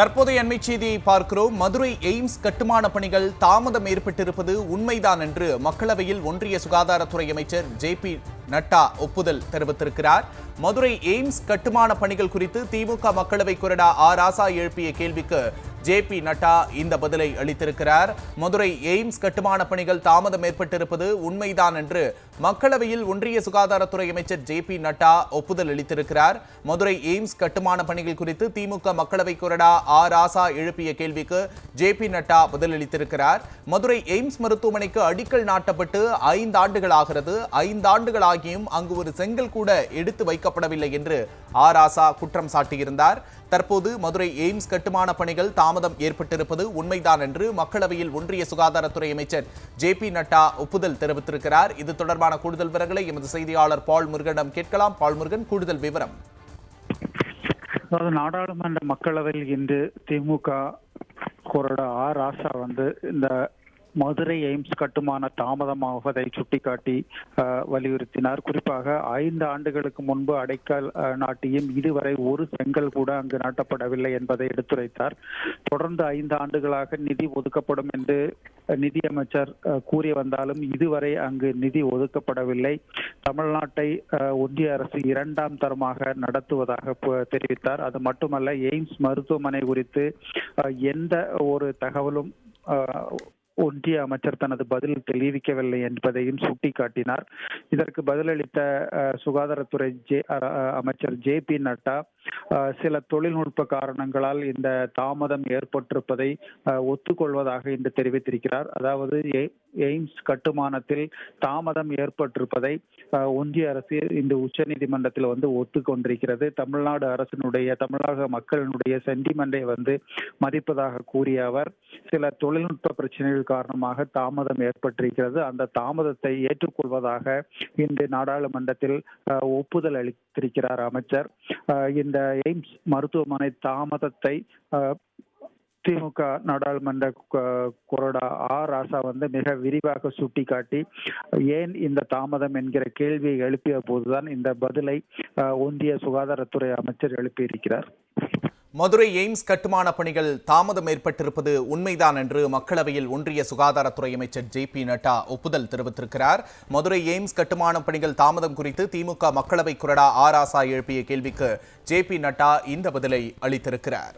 தற்போதைய அண்மை செய்தியை பார்க்கிறோம். மதுரை எய்ம்ஸ் கட்டுமான பணிகள் தாமதம் ஏற்பட்டிருப்பது உண்மைதான் என்று மக்களவையில் ஒன்றிய சுகாதாரத்துறை அமைச்சர் ஜே பி நட்டா ஒப்புதல் தெரிவித்திருக்கிறார். மதுரை எய்ம்ஸ் கட்டுமான பணிகள் குறித்து திமுக மக்களவை கொறடா ஆ ராசா எழுப்பிய கேள்விக்கு ஜே பி நட்டா இந்த பதிலை அளித்திருக்கிறார். மதுரை எய்ம்ஸ் கட்டுமான பணிகள் தாமதம் ஏற்பட்டிருப்பது உண்மைதான் என்று மக்களவையில் ஒன்றிய சுகாதாரத்துறை அமைச்சர் ஜே பி நட்டா ஒப்புதல் அளித்திருக்கிறார். மதுரை எய்ம்ஸ் கட்டுமான பணிகள் குறித்து திமுக மக்களவை கொறடா ஆர் ராசா எழுப்பிய கேள்விக்கு ஜே பி நட்டா பதிலளித்திருக்கிறார் மதுரை எய்ம்ஸ் மருத்துவமனைக்கு அடிக்கல் நாட்டப்பட்டு ஐந்து ஆண்டுகள் ஆகிறது. ஐந்து ஆண்டுகள் ஆகியும் அங்கு ஒரு செங்கல் கூட எடுத்து வைக்கப்படவில்லை என்று ஆர் ராசா குற்றம் சாட்டியிருந்தார். தற்போது மதுரை எய்ம்ஸ் கட்டுமான பணிகள் தாமதம் ஏற்பட்டிருப்பது உண்மைதான் என்று மக்களவையில் ஒன்றிய சுகாதாரத்துறை அமைச்சர் ஜே பி நட்டா ஒப்புதல் தெரிவித்திருக்கிறார். இது தொடர்பான கூடுதல் விவரங்களை எமது செய்தியாளர் பால் முருகனிடம் கேட்கலாம். பால் முருகன் கூடுதல் விவரம். அதாவது நாடாளுமன்ற மக்களவையில் இன்று திமுக கொறடா ஆர் ராசா வந்து இந்த மதுரை எய்ம்ஸ் கட்டுமான தாமதமாவதை சுட்டிக்காட்டி வலியுறுத்தினார். குறிப்பாக ஐந்து ஆண்டுகளுக்கு முன்பு அடைக்கல் நாட்டியும் இதுவரை ஒரு செங்கல் கூட அங்கு நாட்டப்படவில்லை என்பதை எடுத்துரைத்தார். தொடர்ந்து ஐந்து ஆண்டுகளாக நிதி ஒதுக்கப்படும் என்று நிதியமைச்சர் கூறி வந்தாலும் இதுவரை அங்கு நிதி ஒதுக்கப்படவில்லை. தமிழ்நாட்டை ஒன்றிய அரசு இரண்டாம் தரமாக நடத்துவதாக தெரிவித்தார். அது மட்டுமல்ல எய்ம்ஸ் மருத்துவமனை குறித்து எந்த ஒரு தகவலும் ஒன்றிய அமைச்சர் தனது பதில் தெரிவிக்கவில்லை என்பதையும் சுட்டிக்காட்டினார். இதற்கு பதிலளித்த அஹ், சுகாதாரத்துறை ஜே அமைச்சர் ஜே பி நட்டா சில தொழில்நுட்ப காரணங்களால் இந்த தாமதம் ஏற்பட்டிருப்பதை ஒத்துக்கொள்வதாக இன்று தெரிவித்திருக்கிறார். அதாவது எய்ம்ஸ் கட்டுமானத்தில் தாமதம் ஏற்பட்டிருப்பதை ஒன்றிய அரசு இந்த உச்சநீதிமன்றத்தில் வந்து ஒத்துக்கொண்டிருக்கிறது. தமிழ்நாடு அரசினுடைய தமிழக மக்களினுடைய சென்டிமெண்டை வந்து மதிப்பதாக கூறிய அவர் சில தொழில்நுட்ப பிரச்சனைகள் காரணமாக தாமதம் ஏற்பட்டிருக்கிறது. அந்த தாமதத்தை ஏற்றுக்கொள்வதாக இன்று நாடாளுமன்றத்தில் ஒப்புதல் அளித்திருக்கிறார் அமைச்சர். இந்த எய்ம்ஸ் மருத்துவமனை தாமதத்தை திமுக நாடாளுமன்ற கொறடா ஆர் ராசா வந்து மிக விரிவாக சுட்டிக்காட்டி ஏன் இந்த தாமதம் என்கிற கேள்வியை எழுப்பிய போதுதான் இந்த பதிலை ஒன்றிய சுகாதாரத்துறை அமைச்சர் எழுப்பியிருக்கிறார். மதுரை எய்ம்ஸ் கட்டுமான பணிகள் தாமதம் ஏற்பட்டிருப்பது உண்மைதான் என்று மக்களவையில் ஒன்றிய சுகாதாரத்துறை அமைச்சர் ஜே பி நட்டா ஒப்புதல் தெரிவித்திருக்கிறார். மதுரை எய்ம்ஸ் கட்டுமான பணிகள் தாமதம் குறித்து திமுக மக்களவை குரடா ஆர் ஆசா எழுப்பிய கேள்விக்கு ஜே பி நட்டா இந்த பதிலை அளித்திருக்கிறார்.